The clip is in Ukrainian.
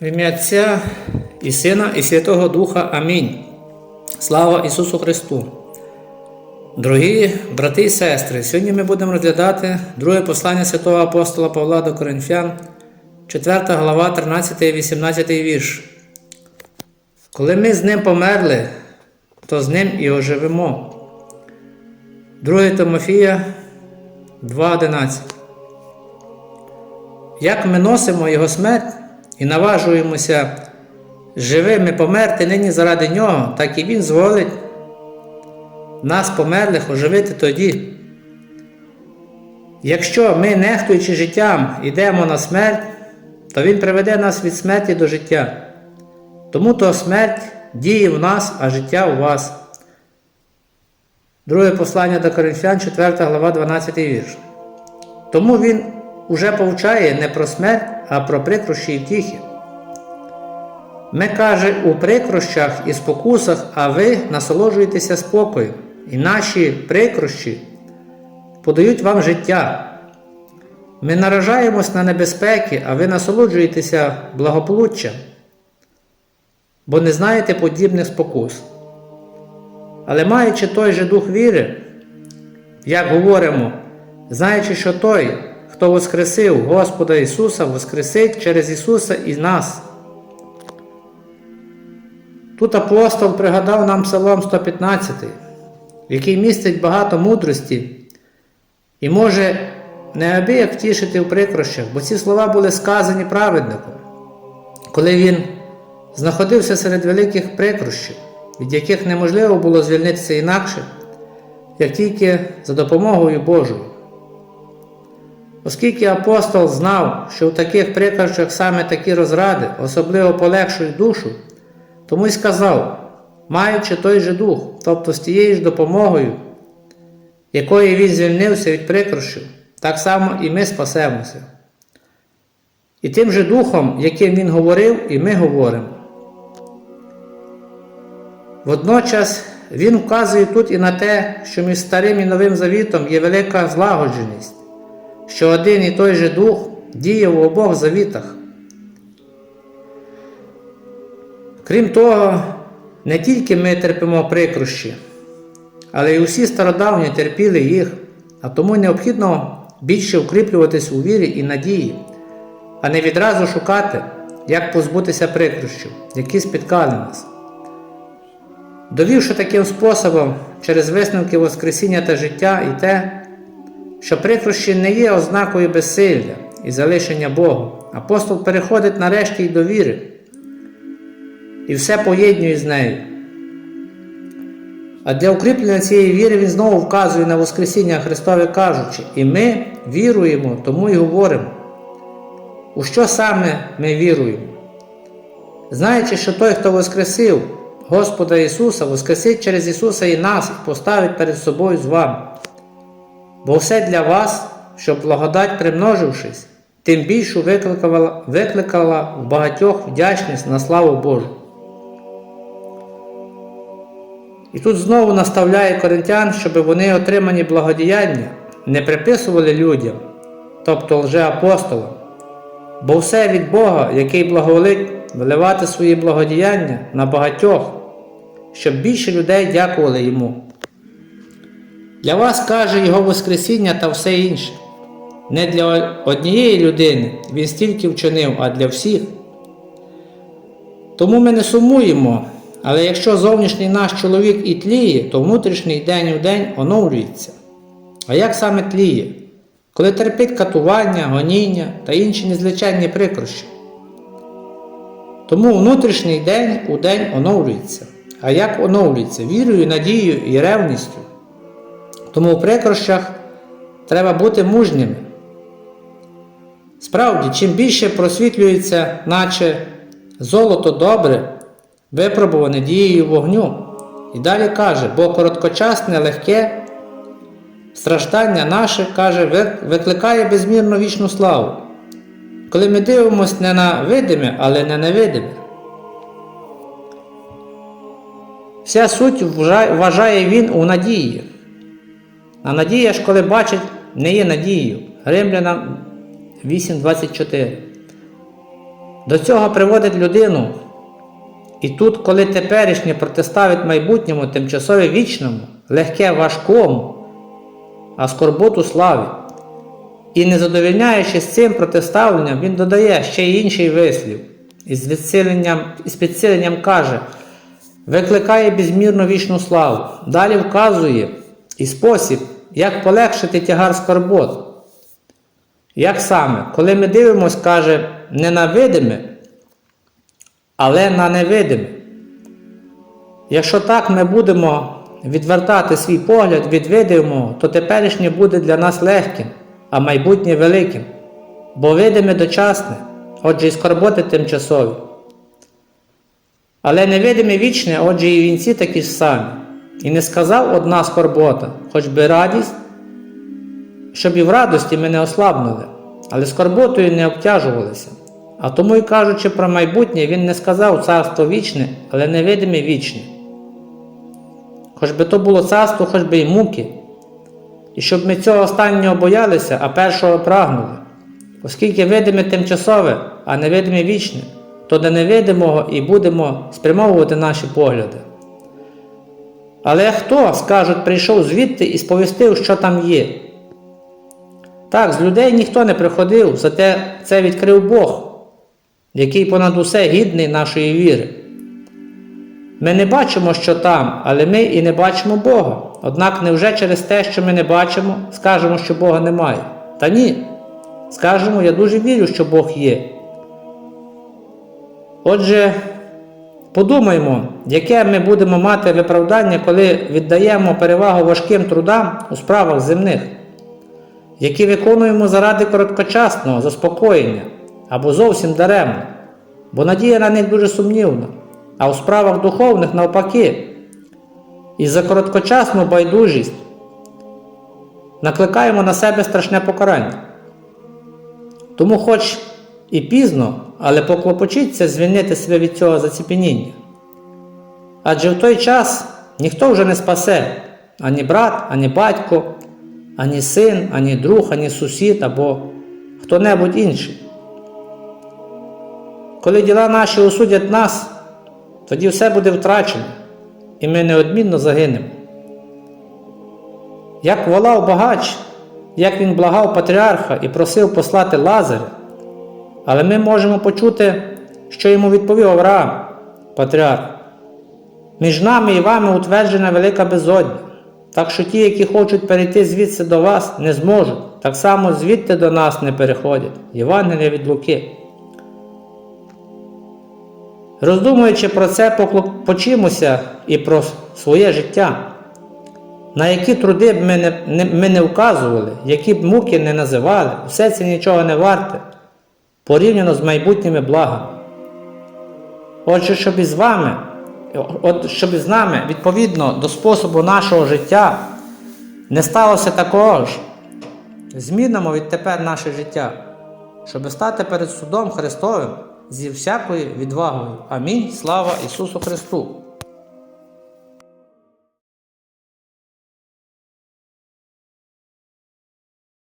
В ім'я Отця і Сина, і Святого Духа. Амінь. Слава Ісусу Христу! Дорогі брати і сестри, сьогодні ми будемо розглядати друге послання святого апостола Павла до Коринфян, 4 глава, 13 18 вірш. Коли ми з ним померли, то з ним і оживемо. 2 Тимофія 2.11 Як ми носимо Його смерть і наважуємося живими померти нині заради Нього, так і Він зволить нас померлих оживити тоді. Якщо ми, нехтуючи життям, йдемо на смерть, то Він приведе нас від смерті до життя. Тому то смерть діє в нас, а життя у вас. Друге послання до Коринфян, 4 глава, 12 вірш. Тому він уже повчає не про смерть, а про прикрощі і втіхи. Ми каже у прикрощах і спокусах, а ви насолоджуєтеся спокоєм, і наші прикрощі подають вам життя. Ми наражаємось на небезпеки, а ви насолоджуєтеся благополуччям, бо не знаєте подібних спокус. Але маючи той же дух віри, як говоримо, знаючи, що той, хто воскресив Господа Ісуса, воскресить через Ісуса і нас. Тут апостол пригадав нам Псалом 115, який містить багато мудрості і може неабияк втішити в прикрощах, бо ці слова були сказані праведником, коли він знаходився серед великих прикрощів, від яких неможливо було звільнитися інакше, як тільки за допомогою Божою. Оскільки апостол знав, що в таких прикрощах саме такі розради особливо полегшують душу, тому й сказав, маючи той же дух, тобто з тією ж допомогою, якої він звільнився від прикрощів, так само і ми спасемося. І тим же духом, яким він говорив, і ми говоримо. Водночас він вказує тут і на те, що між старим і новим завітом є велика злагодженість, що один і той же дух діє в обох завітах. Крім того, не тільки ми терпимо прикрощі, але й усі стародавні терпіли їх, а тому необхідно більше укріплюватись у вірі і надії, а не відразу шукати, як позбутися прикрощів, які спіткали нас. Довівши таким способом через висновки Воскресіння та життя і те, що прикрощі не є ознакою безсилля і залишення Богу, апостол переходить нарешті й до віри і все поєднує з нею. А для укріплення цієї віри він знову вказує на Воскресіння Христове кажучи, і ми віруємо, тому й говоримо. У що саме ми віруємо? Знаючи, що той, хто Воскресив Господа Ісуса, Воскресить через Ісуса і нас і поставить перед собою з вами. Бо все для вас, щоб благодать, примножившись, тим більшу викликала, викликала в багатьох вдячність на славу Божу. І тут знову наставляє коринтян, щоб вони отримані благодіяння не приписували людям, тобто лжеапостолам, бо все від Бога, який благоволить виливати свої благодіяння на багатьох, щоб більше людей дякували йому. Для вас каже Його Воскресіння та все інше. Не для однієї людини він стільки вчинив, а для всіх. Тому ми не сумуємо, але якщо зовнішній наш чоловік і тліє, то внутрішній день у день оновлюється. А як саме тліє? Коли терпить катування, гоніння та інші незліченні прикрощі. Тому внутрішній день у день оновлюється. А як оновлюється? Вірою, надією і ревністю. Тому в прикрощах треба бути мужніми. Справді, чим більше просвітлюється, наче золото добре, випробуване дією вогню. І далі каже, бо короткочасне, легке страждання наше, каже, викликає безмірно вічну славу. Коли ми дивимося не на видиме, але не на невидиме. Вся суть вважає він у надії. А надія ж, коли бачить, не є надією. Римлянам 8.24. До цього приводить людину. І тут, коли теперішнє протиставить майбутньому, тимчасове вічному, легке важкому, а скорботу славі. І не задовільняючись цим протиставленням, він додає ще й інший вислів. І з відсиленням, з підсиленням каже, викликає безмірну вічну славу. Далі вказує і спосіб, як полегшити тягар скорбот. Як саме, коли ми дивимось, каже, не на видиме, але на невидиме. Якщо так ми будемо відвертати свій погляд від видимого, то теперішнє буде для нас легким, а майбутнє великим, бо видиме дочасне, отже і скорботи тимчасові. Але невидиме вічне, отже і вінці такі ж самі. І не сказав одна скорбота, хоч би радість, щоб і в радості ми не ослабнули, але скорботою не обтяжувалися. А тому й кажучи про майбутнє, він не сказав царство вічне, але невидиме вічне. Хоч би то було царство, хоч би й муки, і щоб ми цього останнього боялися, а першого прагнули. Оскільки видиме тимчасове, а невидиме вічне, то до невидимого і будемо спрямовувати наші погляди. Але хто, скажуть, прийшов звідти і сповістив, що там є? Так, з людей ніхто не приходив, зате це відкрив Бог, який понад усе гідний нашої віри. Ми не бачимо, що там, але ми і не бачимо Бога. Однак невже через те, що ми не бачимо, скажемо, що Бога немає? Та ні. Скажемо, я дуже вірю, що Бог є. Отже, подумаймо, яке ми будемо мати виправдання, коли віддаємо перевагу важким трудам у справах земних, які виконуємо заради короткочасного заспокоєння або зовсім даремно, бо надія на них дуже сумнівна, а у справах духовних навпаки. І за короткочасну байдужість накликаємо на себе страшне покарання. Тому, хоч і пізно, але поклопочіться звільнити себе від цього заціпеніння. Адже в той час ніхто вже не спасе ані брат, ані батько, ані син, ані друг, ані сусід або хто-небудь інший. Коли діла наші осудять нас, тоді все буде втрачено, і ми неодмінно загинемо. Як волав багач, як він благав патріарха і просив послати Лазаря, але ми можемо почути, що йому відповів Авраам, патріарх. Між нами і вами утверджена велика безодня, так що ті, які хочуть перейти звідси до вас, не зможуть, так само звідти до нас не переходять. Євангелія від Луки. Роздумуючи про це, поклопочимося і про своє життя, на які труди б ми не, не, ми не вказували, які б муки не називали, все це нічого не варте, порівняно з майбутніми благами. Отже, щоб із вами, от, щоб із нами, відповідно до способу нашого життя, не сталося такого ж, змінимо відтепер наше життя, щоб стати перед судом Христовим зі всякою відвагою. Амінь. Слава Ісусу Христу!